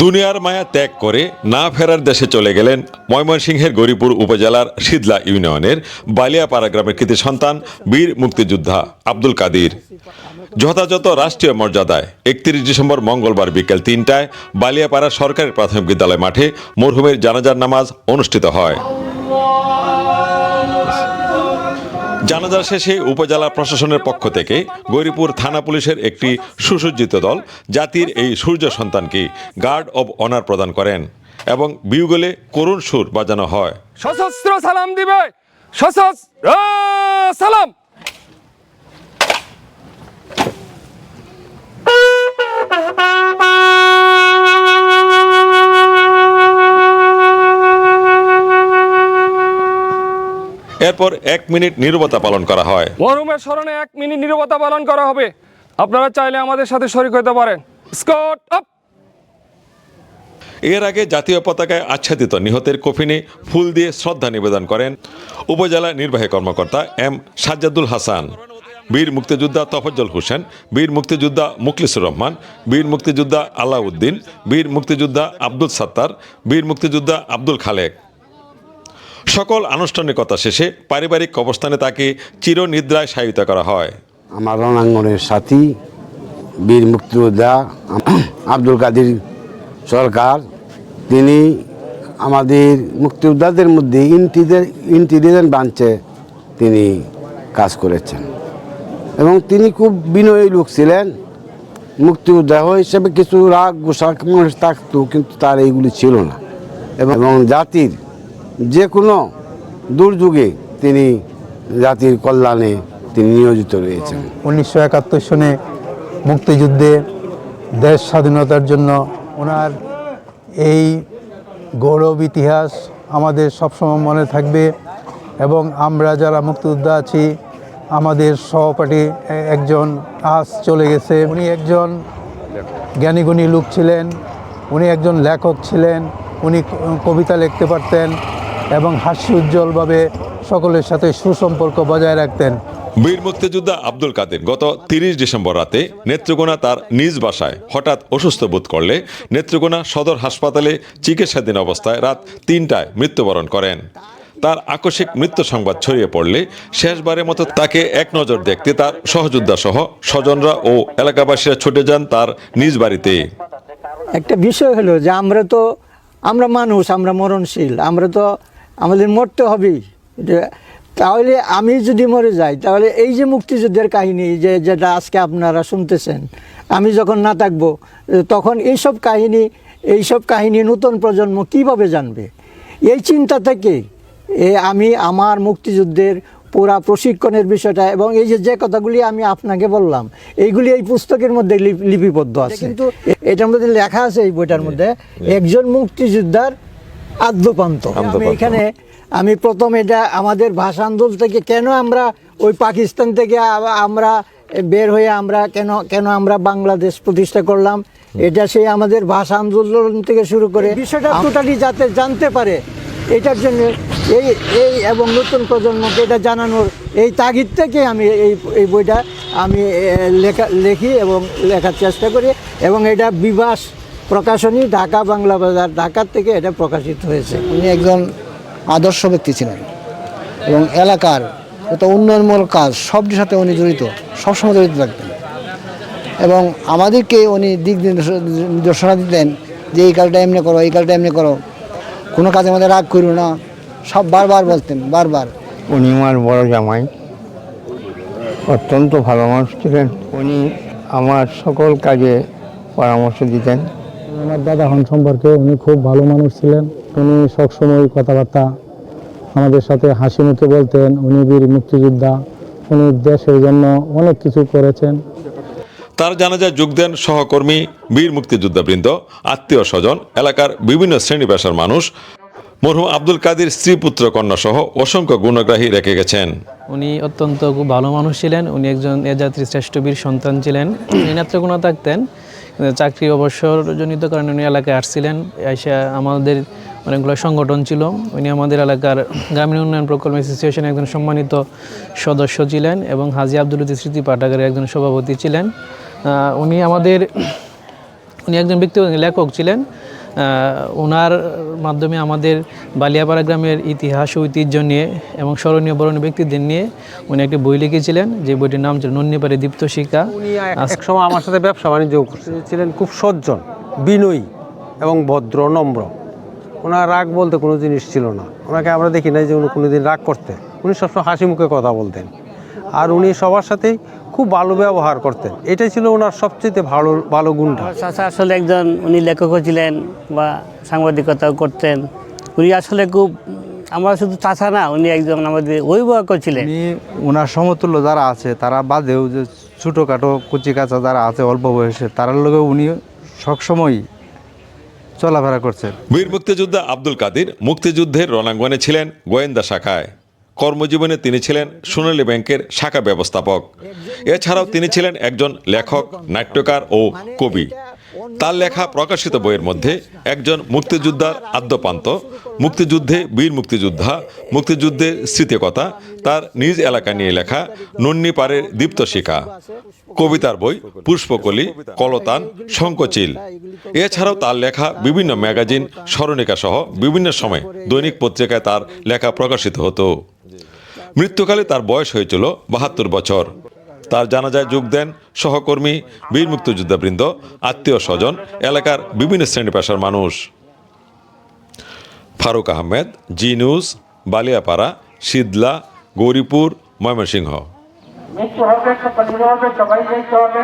দুনিয়ার মায়া ত্যাগ করে না ফেরার দেশে চলে গেলেন ময়মনসিংহের গরিপুর উপজেলার সিদলা ইউনিয়নের বালিয়াপাড়া গ্রামের কৃতি সন্তান বীর মুক্তিযোদ্ধা আব্দুল কাদির। যথাযথ রাষ্ট্রীয় মর্যাদায় একত্রিশ ডিসেম্বর মঙ্গলবার বিকেল তিনটায় বালিয়াপাড়া সরকারি প্রাথমিক বিদ্যালয় মাঠে মরহুমের জানাজার নামাজ অনুষ্ঠিত হয়। জানাজা শেষে উপজেলা প্রশাসনের পক্ষ থেকে গৌরীপুর থানা পুলিশের একটি সুসজ্জিত দল জাতির এই সূর্য সন্তানকে গার্ড অব অনার প্রদান করেন এবং বিউগলে করুণ সুর বাজানো হয়। সশস্ত্র সালাম দিবে, সশস্ত্র এরপর এক মিনিট নীরবতা পালন করা হয়। মরহুমের স্মরণে এক মিনিট নীরবতা পালন করা হবে। আপনারা চাইলে আমাদের সাথে শরিক হতে পারেন। স্কট আপ! এর আগে জাতীয় পতাকায় আচ্ছাদিত নিহতের কফিনে ফুল দিয়ে শ্রদ্ধা নিবেদন করেন উপজেলা নির্বাহী কর্মকর্তা এম সাজ্জাদুল হাসান বীর মুক্তিযোদ্ধা তফজ্জল হোসেন বীর মুক্তিযোদ্ধা মুখলিসুর রহমান বীর মুক্তিযোদ্ধা আলাউদ্দিন বীর মুক্তিযোদ্ধা আব্দুল সাত্তার বীর মুক্তিযোদ্ধা আব্দুল খালেক। সকল আনুষ্ঠানিকতা শেষে পারিবারিক কবরস্থানে তাকে চিরনিদ্রায় শায়িত করা হয়। আমার রণাঙ্গনের সাথী, বীর মুক্তিযোদ্ধা, আব্দুল কাদির সরকার, তিনি আমাদের মুক্তিযোদ্ধাদের মধ্যে ইন্টেলিজেন্ট ব্রাঞ্চে তিনি কাজ করেছেন। এবং তিনি খুব বিনয়ী লোক ছিলেন। মুক্তিযোদ্ধা হিসেবে কিছু রাগ গোসাক মানুষ থাকতো, কিন্তু তার এইগুলি ছিল না। এবং জাতির যে কোনো দুর্যোগে তিনি জাতির কল্যাণে তিনি নিয়োজিত রয়েছেন। উনিশশো একাত্তর সনে মুক্তিযুদ্ধে দেশ স্বাধীনতার জন্য ওনার এই গৌরব ইতিহাস আমাদের সবসময় মনে থাকবে এবং আমরা যারা মুক্তিযোদ্ধা আছি, আমাদের সহপাঠী একজন আজ চলে গেছে। উনি একজন জ্ঞানীগুণী লোক ছিলেন, উনি একজন লেখক ছিলেন, উনি কবিতা লিখতে পারতেন এবং হাস্য উজ্জ্বলভাবে সকলের সাথে সুসম্পর্ক বজায় রাখতেন। বীর মুক্তিযোদ্ধা আব্দুল কাদের গত তিরিশ ডিসেম্বর রাতে নেত্রকোনা তার নিজ বাসায় হঠাৎ অসুস্থ বোধ করলে নেত্রকোনা সদর হাসপাতালে চিকিৎসাধীন অবস্থায় রাত তিনটায় মৃত্যুবরণ করেন। তার আকস্মিক মৃত্যু সংবাদ ছড়িয়ে পড়লে শেষবারের মতো তাকে এক নজর দেখতে তার সহযোদ্ধা সহ স্বজনরা ও এলাকাবাসীরা ছুটে যান তার নিজ বাড়িতে। একটা বিষয় হলো যে আমরা তো আমরা মানুষ আমরা মরণশীল আমরা তো আমাদের মরতে হবেই। তাহলে আমি যদি মরে যাই তাহলে এই যে মুক্তিযুদ্ধের কাহিনী যে যেটা আজকে আপনারা শুনতেছেন আমি যখন না থাকব তখন এইসব কাহিনী এইসব কাহিনী নতুন প্রজন্ম কীভাবে জানবে? এই চিন্তা থেকে এ আমি আমার মুক্তিযুদ্ধের পুরা প্রশিক্ষণের বিষয়টা এবং এই যে যে কথাগুলি আমি আপনাকে বললাম এইগুলি এই পুস্তকের মধ্যে লিপ- লিপিবদ্ধ আছে। কিন্তু এটার মধ্যে লেখা আছে এই বইটার মধ্যে একজন মুক্তিযোদ্ধার আদ্যপান্ত। আমি এখানে আমি প্রথম এটা আমাদের ভাষা আন্দোলন থেকে কেন আমরা ওই পাকিস্তান থেকে আমরা বের হয়ে আমরা কেন কেন আমরা বাংলাদেশ প্রতিষ্ঠা করলাম? এটা সেই আমাদের ভাষা আন্দোলন থেকে শুরু করে বিষয়টা টোটালি যাতে জানতে পারে এটার জন্য এই এই এবং নতুন প্রজন্মকে এটা জানানোর এই তাগিদ থেকে আমি এই এই বইটা আমি লেখা লিখি এবং লেখার চেষ্টা করি এবং এটা বিবাস প্রকাশনী ঢাকা বাংলা বাজার ঢাকার থেকে এটা প্রকাশিত হয়েছে। উনি একজন আদর্শ ব্যক্তি ছিলেন এবং এলাকার যত উন্নয়নমূলক কাজ সবটির সাথে উনি জড়িত সবসময় জড়িত থাকতেন। এবং আমাদেরকে উনি দিক নির্দেশ- নির্দেশনা দিতেন যে এই কাজটা এমনি করো এই কাজটা এমনি করো। কোনো কাজে আমাদের রাগ করো না। সব বারবার বলতেন বারবার। উনি আমার বড় জামাই অত্যন্ত ভালো মানুষ ছিলেন। উনি আমার সকল কাজে পরামর্শ দিতেন। আমার দাদা হন সম্পর্কে উনি খুব ভালো মানুষ ছিলেন। উনি সবসময় কথাবার্তা আমাদের সাথে হাসি মুখে বলতেন। উনি বীর মুক্তিযোদ্ধা। উনি দেশের জন্য অনেক কিছু করেছেন। তার জানাজায় যোগ দেন সহকর্মী বীর মুক্তিযোদ্ধাবৃন্দ আত্মীয় স্বজন এলাকার বিভিন্ন শ্রেণি পেশার মানুষ। মরহুম আব্দুল কাদির স্ত্রী পুত্র কন্যা সহ অসংখ্য গুণগ্রাহী রেখে গেছেন। উনি অত্যন্ত খুব ভালো মানুষ ছিলেন। উনি একজন এ জাতির শ্রেষ্ঠ বীর সন্তান ছিলেন। উনি নেত্রকোনা থাকতেন। চাকরি অবসরজনিত কারণে উনি এলাকায় আসছিলেন। এসে আমাদের অনেকগুলো সংগঠন ছিল। উনি আমাদের এলাকার গ্রামীণ উন্নয়ন প্রকল্প অ্যাসোসিয়েশনের একজন সম্মানিত সদস্য ছিলেন এবং হাজি আব্দুল স্মৃতি পাঠাগারের একজন সভাপতি ছিলেন। উনি আমাদের, উনি একজন ব্যক্তিগত লেখক ছিলেন। ওনার মাধ্যমে আমাদের বালিয়াপাড়া গ্রামের ইতিহাস ও ঐতিহ্য নিয়ে এবং স্মরণীয় বরণীয় ব্যক্তিদের নিয়ে উনি একটি বই লিখেছিলেন। যে বইটির নাম ছিল নন্নিপাড়ে দীপ্ত শিকা উনি এক- সময় আমার সাথে ব্যবসা বাণিজ্য ছিলেন খুব সজ্জন বিনয়ী এবং ভদ্র নম্র। ওনার রাগ বলতে কোনো জিনিস ছিল না। ওনাকে আমরা দেখি নাই যে উনি কোনোদিন রাগ করতেন। উনি সবসময় হাসি মুখে কথা বলতেন। আর উনি সবার সাথেই খুব ভালো ব্যবহার করতেন। এটাই ছিল ওনার সবচেয়ে ভালো ভালো গুণটা। চাচা আসলে একজন উনি লেখকও ছিলেন বা সাংবাদিকতাও করতেন। উনি আসলে খুব আমরা শুধু চাচা না উনি একজন আমাদের অভিভাবকও ছিলেন। উনি ওনার সমতুল্য যারা আছে তারা বাদেও যে ছোটোখাটো কুচি কাঁচা যারা আছে অল্প বয়সে তার লগে উনি সবসময় চলাফেরা করছেন। বীর মুক্তিযোদ্ধা আব্দুল কাদির মুক্তিযুদ্ধের রণাঙ্গনে ছিলেন গোয়েন্দা শাখায়। কর্মজীবনে তিনি ছিলেন সোনালী ব্যাংকের শাখা ব্যবস্থাপক। এছাড়াও তিনি ছিলেন একজন লেখক, নাট্যকার ও কবি। তার লেখা প্রকাশিত বইয়ের মধ্যে একজন মুক্তিযোদ্ধার আদ্যপান্ত, মুক্তিযুদ্ধে বীর মুক্তিযোদ্ধা মুক্তিযুদ্ধের স্মৃতিকথা, তার নিজ এলাকা নিয়ে লেখা নন্নি পাড়ের দীপ্ত শিখা কবিতার বই পুষ্পকলি, কলতান শঙ্কচিল এছাড়াও তার লেখা বিভিন্ন ম্যাগাজিন স্মরণিকা সহ বিভিন্ন সময় দৈনিক পত্রিকায় তার লেখা প্রকাশিত হতো। মৃত্যুকালে তার বয়স হয়েছিল বাহাত্তর বছর। তার জানাজায় যোগ দেন সহকর্মী, বীর মুক্তিযোদ্ধাবৃন্দ, আত্মীয় স্বজন, এলাকার বিভিন্ন শ্রেণি পেশার মানুষ। Faruk Ahmed, G news, Baliyapara Shidla Gouripur, Mymensingh. মৃত্যু হবে হবে।